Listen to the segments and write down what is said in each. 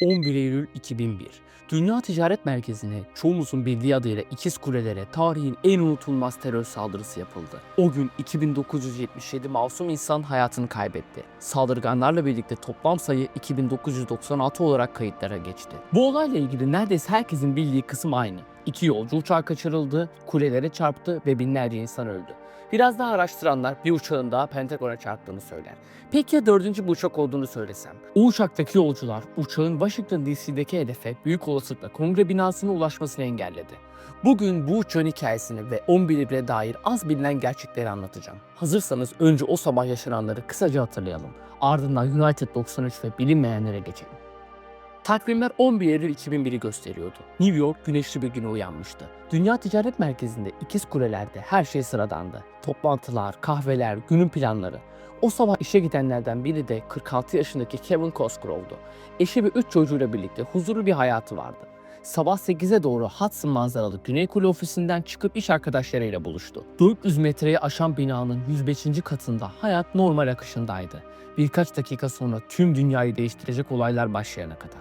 11 Eylül 2001. Dünya Ticaret Merkezi'ne çoğumuzun bildiği adıyla İkiz Kuleler'e tarihin en unutulmaz terör saldırısı yapıldı. O gün 2977 masum insan hayatını kaybetti. Saldırganlarla birlikte toplam sayı 2996 olarak kayıtlara geçti. Bu olayla ilgili neredeyse herkesin bildiği kısım aynı. İki yolcu uçağı kaçırıldı, kulelere çarptı ve binlerce insan öldü. Biraz daha araştıranlar bir uçağın daha Pentagon'a çarptığını söyler. Peki ya dördüncü bir uçak olduğunu söylesem? O uçaktaki yolcular uçağın Washington DC'deki hedefe büyük olasılıkla kongre binasına ulaşmasını engelledi. Bugün bu uçağın hikayesini ve 11 Eylül'e dair az bilinen gerçekleri anlatacağım. Hazırsanız önce o sabah yaşananları kısaca hatırlayalım. Ardından United 93 ve bilinmeyenlere geçelim. Takvimler 11 Eylül 2001'i gösteriyordu. New York güneşli bir güne uyanmıştı. Dünya Ticaret Merkezi'nde ikiz kulelerde her şey sıradandı. Toplantılar, kahveler, günün planları. O sabah işe gidenlerden biri de 46 yaşındaki Kevin Cosgrove'du. Eşi ve 3 çocuğuyla birlikte huzurlu bir hayatı vardı. Sabah 8'e doğru Hudson manzaralı Güney Kule ofisinden çıkıp iş arkadaşlarıyla buluştu. 400 metreyi aşan binanın 105. katında hayat normal akışındaydı. Birkaç dakika sonra tüm dünyayı değiştirecek olaylar başlayana kadar.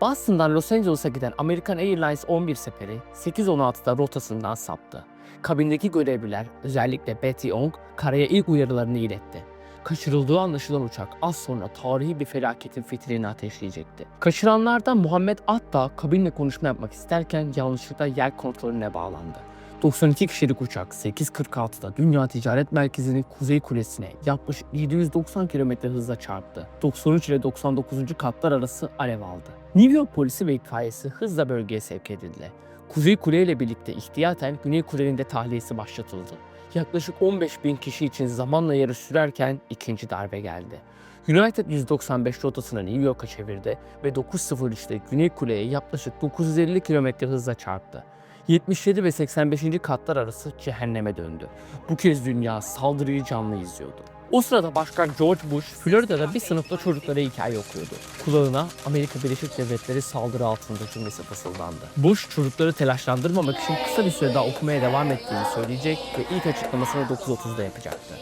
Boston'dan Los Angeles'a giden American Airlines 11 seferi 8.16'da rotasından saptı. Kabindeki görevliler özellikle Betty Ong karaya ilk uyarılarını iletti. Kaçırıldığı anlaşılan uçak az sonra tarihi bir felaketin fitilini ateşleyecekti. Kaçıranlardan Muhammed Atta kabinle konuşma yapmak isterken yanlışlıkla yer kontrolüne bağlandı. 92 kişilik uçak 8.46'da Dünya Ticaret Merkezi'nin kuzey kulesine yaklaşık 790 km hızla çarptı. 93 ile 99. katlar arası alev aldı. New York polisi ve itfaiyesi hızla bölgeye sevk edildi. Kuzey Kule ile birlikte ihtiyaten Güney Kule'nin de tahliyesi başlatıldı. Yaklaşık 15 bin kişi için zamanla yarış sürerken ikinci darbe geldi. United 195 rotasını New York'a çevirdi ve 9.03'te Güney Kule'ye yaklaşık 950 km hızla çarptı. 77 ve 85. katlar arası cehenneme döndü. Bu kez dünya saldırıyı canlı izliyordu. O sırada Başkan George Bush, Florida'da bir sınıfta çocuklara hikaye okuyordu. Kulağına Amerika Birleşik Devletleri saldırı altında cümlesi fısıldandı. Bush çocukları telaşlandırmamak için kısa bir süre daha okumaya devam ettiğini söyleyecek ve ilk açıklamasını 9.30'da yapacaktı.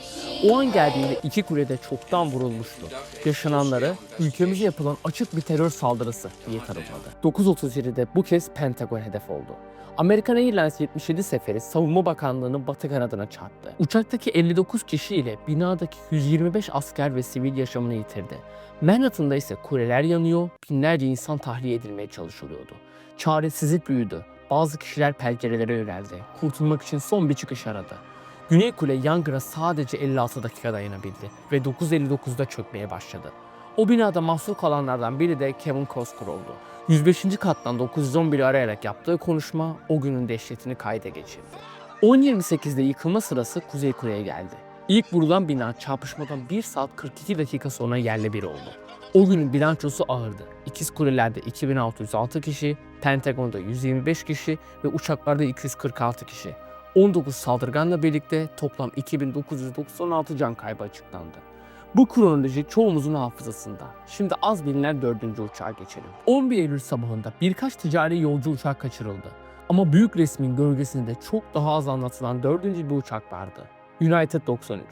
O an geldiğinde iki kulede çoktan vurulmuştu. Yaşananları ülkemize yapılan açık bir terör saldırısı diye tanımladı. 9.37'de bu kez Pentagon hedef oldu. Amerikan Airlines 77 seferi Savunma Bakanlığı'nın batı kanadına çarptı. Uçaktaki 59 kişi ile binadaki 125 asker ve sivil yaşamını yitirdi. Manhattan'da ise kuleler yanıyor, binlerce insan tahliye edilmeye çalışılıyordu. Çaresizlik büyüdü. Bazı kişiler pencerelere yöneldi. Kurtulmak için son bir çıkış aradı. Güney Kule yangına sadece 56 dakika dayanabildi ve 9.59'da çökmeye başladı. O binada mahsur kalanlardan biri de Kevin Cosgrove'du. 105. kattan 911'i arayarak yaptığı konuşma o günün dehşetini kayda geçirdi. 10.28'de yıkılma sırası Kuzey Kule'ye geldi. İlk vurulan bina çarpışmadan 1 saat 42 dakika sonra yerle bir oldu. O günün bilançosu ağırdı. İkiz Kuleler'de 2606 kişi, Pentagon'da 125 kişi ve uçaklarda 246 kişi. 19 saldırganla birlikte toplam 2996 can kaybı açıklandı. Bu kronoloji çoğumuzun hafızasında. Şimdi az bilinen dördüncü uçağa geçelim. 11 Eylül sabahında birkaç ticari yolcu uçak kaçırıldı. Ama büyük resmin gölgesinde çok daha az anlatılan dördüncü bir uçak vardı. United 93.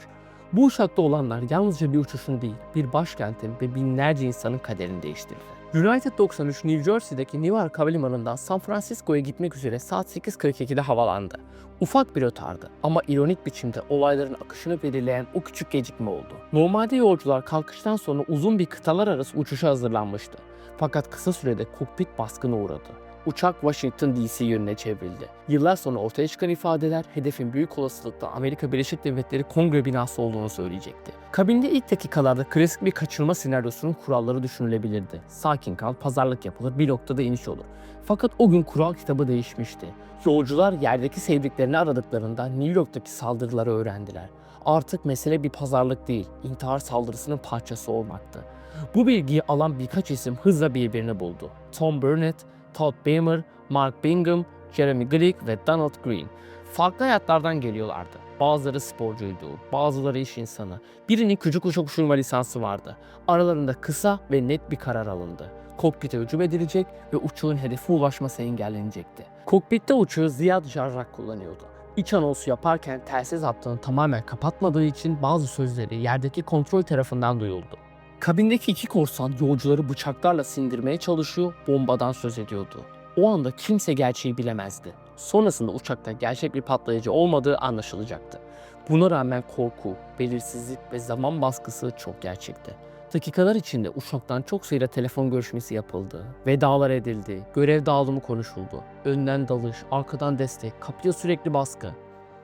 Bu uçakta olanlar yalnızca bir uçuşun değil, bir başkentin ve binlerce insanın kaderini değiştirdi. United 93 New Jersey'deki Newark Havalimanı'ndan San Francisco'ya gitmek üzere saat 8.42'de havalandı. Ufak bir rötardı ama ironik biçimde olayların akışını belirleyen o küçük gecikme oldu. Normalde yolcular kalkıştan sonra uzun bir kıtalar arası uçuşa hazırlanmıştı. Fakat kısa sürede kokpit baskına uğradı. Uçak Washington DC yönüne çevrildi. Yıllar sonra ortaya çıkan ifadeler hedefin büyük olasılıkla Amerika Birleşik Devletleri Kongre binası olduğunu söyleyecekti. Kabinde ilk dakikalarda klasik bir kaçırma senaryosunun kuralları düşünülebilirdi. Sakin kal, pazarlık yapılır, bir noktada iniş olur. Fakat o gün kural kitabı değişmişti. Yolcular yerdeki sevdiklerini aradıklarında New York'taki saldırıları öğrendiler. Artık mesele bir pazarlık değil, intihar saldırısının parçası olmaktı. Bu bilgiyi alan birkaç isim hızla birbirini buldu. Tom Burnett, Todd Beamer, Mark Bingham, Jeremy Glick ve Donald Green. Farklı hayatlardan geliyorlardı. Bazıları sporcuydu, bazıları iş insanı. Birinin küçük uçak uçurma lisansı vardı. Aralarında kısa ve net bir karar alındı. Kokpite hücum edilecek ve uçağın hedefe ulaşması engellenecekti. Kokpitte uçağı Ziyad Jarrah kullanıyordu. İç anonsu yaparken telsiz hattını tamamen kapatmadığı için bazı sözleri yerdeki kontrol tarafından duyuldu. Kabindeki iki korsan yolcuları bıçaklarla sindirmeye çalışıyor, bombadan söz ediyordu. O anda kimse gerçeği bilemezdi. Sonrasında uçakta gerçek bir patlayıcı olmadığı anlaşılacaktı. Buna rağmen korku, belirsizlik ve zaman baskısı çok gerçekti. Dakikalar içinde uçaktan çok sayıda telefon görüşmesi yapıldı, vedalar edildi, görev dağılımı konuşuldu, önden dalış, arkadan destek, kapıya sürekli baskı.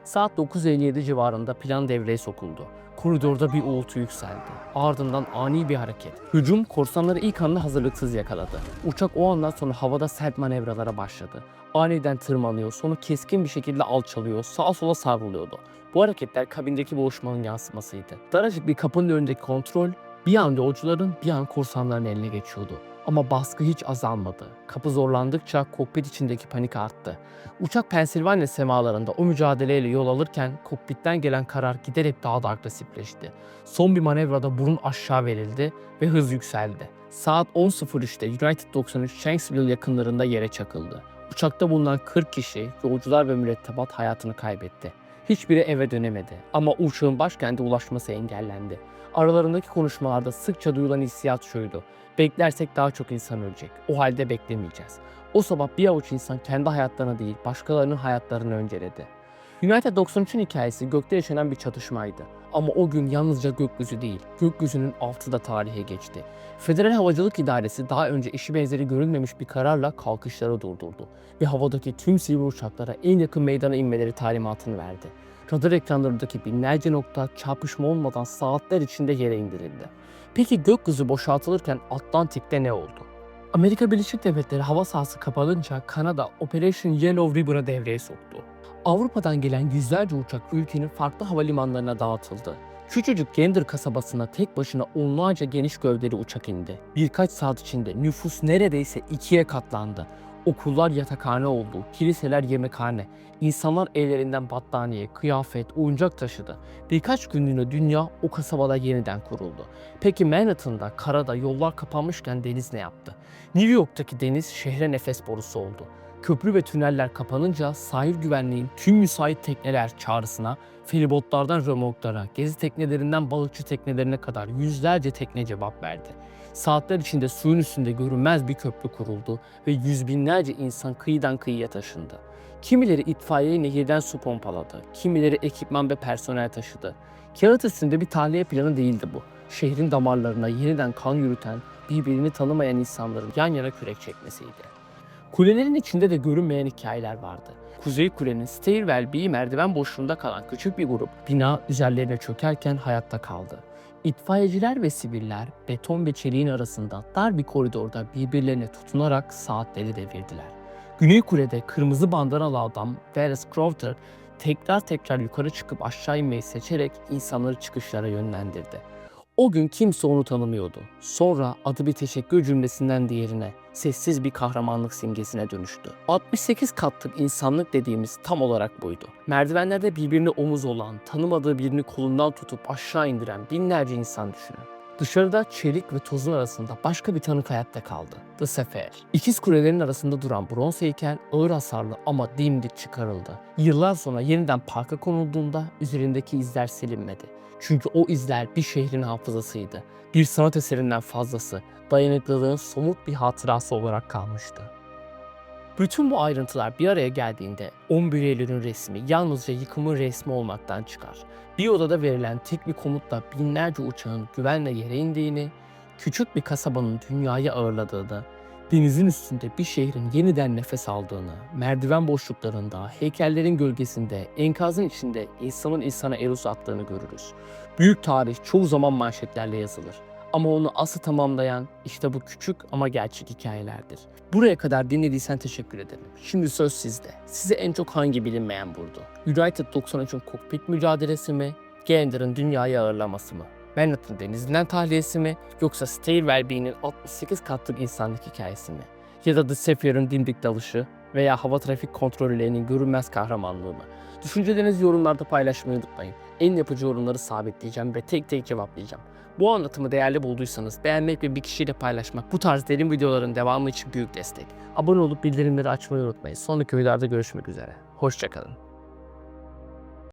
Saat 9.57 civarında plan devreye sokuldu. Koridorda bir uğultu yükseldi. Ardından ani bir hareket. Hücum korsanları ilk anda hazırlıksız yakaladı. Uçak o andan sonra havada sert manevralara başladı. Aniden tırmanıyor, sonra keskin bir şekilde alçalıyor, sağa sola savruluyordu. Bu hareketler kabindeki boğuşmanın yansımasıydı. Daracık bir kapının önündeki kontrol bir an yolcuların bir an korsanların eline geçiyordu. Ama baskı hiç azalmadı. Kapı zorlandıkça kokpit içindeki panik arttı. Uçak Pensilvanya semalarında o mücadeleyle yol alırken kokpitten gelen karar giderek daha da agresifleşti. Son bir manevrada burun aşağı verildi ve hız yükseldi. Saat 10.03'te United 93 Shanksville yakınlarında yere çakıldı. Uçakta bulunan 40 kişi, yolcular ve mürettebat hayatını kaybetti. Hiçbiri eve dönemedi ama uçağın başkente ulaşması engellendi. Aralarındaki konuşmalarda sıkça duyulan hissiyat şuydu. Beklersek daha çok insan ölecek. O halde beklemeyeceğiz. O sabah bir avuç insan kendi hayatlarına değil başkalarının hayatlarını önceledi. United 93'ün hikayesi gökte yaşanan bir çatışmaydı. Ama o gün yalnızca gökyüzü değil, gökyüzünün altı da tarihe geçti. Federal Havacılık İdaresi daha önce eşi benzeri görülmemiş bir kararla kalkışları durdurdu ve havadaki tüm sivil uçaklara en yakın meydana inmeleri talimatını verdi. Radar ekranlarındaki binlerce nokta çarpışma olmadan saatler içinde yere indirildi. Peki gökyüzü boşaltılırken Atlantik'te ne oldu? Amerika Birleşik Devletleri hava sahası kapanınca Kanada Operation Yellow Ribbon'ı devreye soktu. Avrupa'dan gelen yüzlerce uçak ülkenin farklı havalimanlarına dağıtıldı. Küçücük Gander kasabasına tek başına onlarca geniş gövdeli uçak indi. Birkaç saat içinde nüfus neredeyse ikiye katlandı. Okullar yatakhane oldu, kiliseler yemekhane. İnsanlar ellerinden battaniye, kıyafet, oyuncak taşıdı. Birkaç günlüğüne dünya o kasabada yeniden kuruldu. Peki Manhattan'da, karada yollar kapanmışken deniz ne yaptı? New York'taki deniz şehre nefes borusu oldu. Köprü ve tüneller kapanınca sahil güvenliğin tüm müsait tekneler çağrısına, feribotlardan römorklara, gezi teknelerinden balıkçı teknelerine kadar yüzlerce tekne cevap verdi. Saatler içinde suyun üstünde görünmez bir köprü kuruldu ve yüz binlerce insan kıyıdan kıyıya taşındı. Kimileri itfaiye nehirden su pompaladı, kimileri ekipman ve personel taşıdı. Kağıt üstünde bir tahliye planı değildi bu. Şehrin damarlarına yeniden kan yürüten, birbirini tanımayan insanların yan yana kürek çekmesiydi. Kulelerin içinde de görünmeyen hikayeler vardı. Kuzey Kule'nin stairwell bir merdiven boşluğunda kalan küçük bir grup bina üzerlerine çökerken hayatta kaldı. İtfaiyeciler ve siviller beton ve çeliğin arasında dar bir koridorda birbirlerine tutunarak saatleri devirdiler. Güney Kule'de kırmızı bandanalı adam Wallace Crowther tekrar tekrar yukarı çıkıp aşağı inmeyi seçerek insanları çıkışlara yönlendirdi. O gün kimse onu tanımıyordu. Sonra adı bir teşekkür cümlesinden diğerine, sessiz bir kahramanlık simgesine dönüştü. 68 katlık insanlık dediğimiz tam olarak buydu. Merdivenlerde birbirine omuz olan, tanımadığı birini kolundan tutup aşağı indiren binlerce insan düşünün. Dışarıda çelik ve tozun arasında başka bir tanık hayatta kaldı. The Sefer. İkiz kulelerin arasında duran bronz heykel ağır hasarlı ama dimdik çıkarıldı. Yıllar sonra yeniden parka konulduğunda üzerindeki izler silinmedi. Çünkü o izler bir şehrin hafızasıydı. Bir sanat eserinden fazlası, dayanıklılığın somut bir hatırası olarak kalmıştı. Bütün bu ayrıntılar bir araya geldiğinde 11 Eylül'ün resmi yalnızca yıkımın resmi olmaktan çıkar. Bir odada verilen tek bir komutla binlerce uçağın güvenle yere indiğini, küçük bir kasabanın dünyayı ağırladığını, denizin üstünde bir şehrin yeniden nefes aldığını, merdiven boşluklarında, heykellerin gölgesinde, enkazın içinde insanın insana el uzattığını görürüz. Büyük tarih çoğu zaman manşetlerle yazılır. Ama onu asıl tamamlayan işte bu küçük ama gerçek hikayelerdir. Buraya kadar dinlediysen teşekkür ederim. Şimdi söz sizde. Size en çok hangi bilinmeyen vurdu? United 93'ün kokpit mücadelesi mi? Gander'ın dünyayı ağırlaması mı? Manhattan denizinden tahliyesi mi? Yoksa Stairwell B'nin 68 katlık insanlık hikayesi mi? Ya da The Saphir'ın dimdik dalışı veya hava trafik kontrollerinin görünmez kahramanlığı mı? Düşüncelerinizi yorumlarda paylaşmayı unutmayın. En yapıcı yorumları sabitleyeceğim ve tek tek cevaplayacağım. Bu anlatımı değerli bulduysanız beğenmek ve bir kişiyle paylaşmak bu tarz derin videoların devamı için büyük destek. Abone olup bildirimleri açmayı unutmayın. Sonraki videolarda görüşmek üzere. Hoşçakalın.